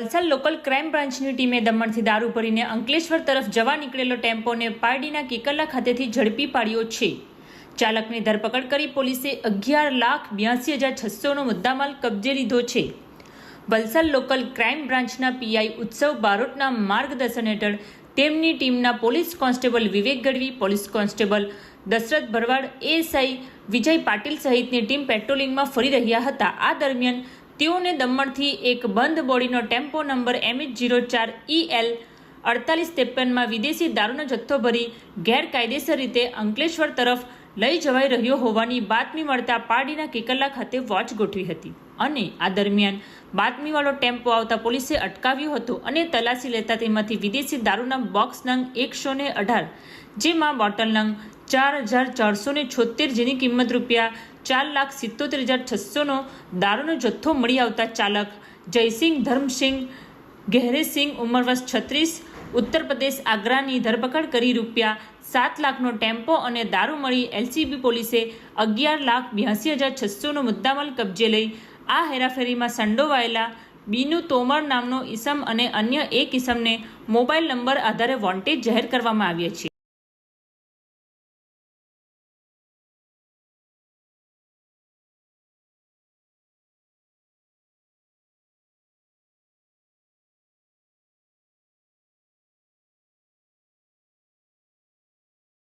Valsad local crime બ્રાન્ચની ટીમે દમણથી દારૂ ભરીને અંકલેશ્વર તરફ જવા નીકળેલો ટેમ્પોને પારડીના કિકલ્લા ખાતેથી ઝડપી પાડ્યો છે. ચાલકની ધરપકડ કરી પોલીસે અગિયાર લાખ બ્યાસી હજાર છસોનો મુદ્દામાલ કબજે લીધો છે. વલસાડ લોકલ ક્રાઇમ બ્રાન્ચના પીઆઈ ઉત્સવ બારોટના માર્ગદર્શન હેઠળ તેમની ટીમના police constable Vivek Gadhvi, police constable Dashrath Bharwad, ASI Vijay Patil સહિતની ટીમ પેટ્રોલિંગમાં ફરી રહ્યા હતા. આ દરમિયાન તેઓને દમણથી એક બંધ બોડીનો ટેમ્પો નંબર એમએચ જીરો ચાર ઈએલ અડતાલીસ ત્રેપનમાં વિદેશી દારૂનો જથ્થો ભરી ગેરકાયદેસર રીતે અંકલેશ્વર તરફ લઈ જવાઈ રહ્યો હોવાની બાતમી મળતા પારડીના કિકલ્લા ખાતે વોચ ગોઠવી હતી. અને આ દરમિયાન બાતમીવાળો ટેમ્પો આવતા પોલીસે અટકાવ્યો હતો અને તલાશી લેતા તેમાંથી વિદેશી દારૂના બોક્સ નંગ એકસો ને અઢાર, જેમાં બોટલ નંગ ચાર હજાર ચારસો ને છોતેર જેની કિંમત રૂપિયા ચાર લાખ સિત્તોતેર હજાર છસોનો દારૂનો જથ્થો મળી આવતા ચાલક જયસિંહ ધર્મસિંહ, ગહેરેસિંહ ઉંમર વર્ષ છત્રીસ, ઉત્તર પ્રદેશ આગ્રાની ધરપકડ કરી રૂપિયા સાત લાખનો ટેમ્પો અને દારૂ મળી એલસીબી પોલીસે અગિયાર લાખ બ્યાસી હજાર છસોનો મુદ્દામાલ કબજે લઈ આ હેરાફેરીમાં સંડોવાયેલા બીનુ તોમર નામનો ઈસમ અને અન્ય એક ઇસમને મોબાઈલ નંબર આધારે વોન્ટેજ જાહેર કરવામાં આવ્યા છે.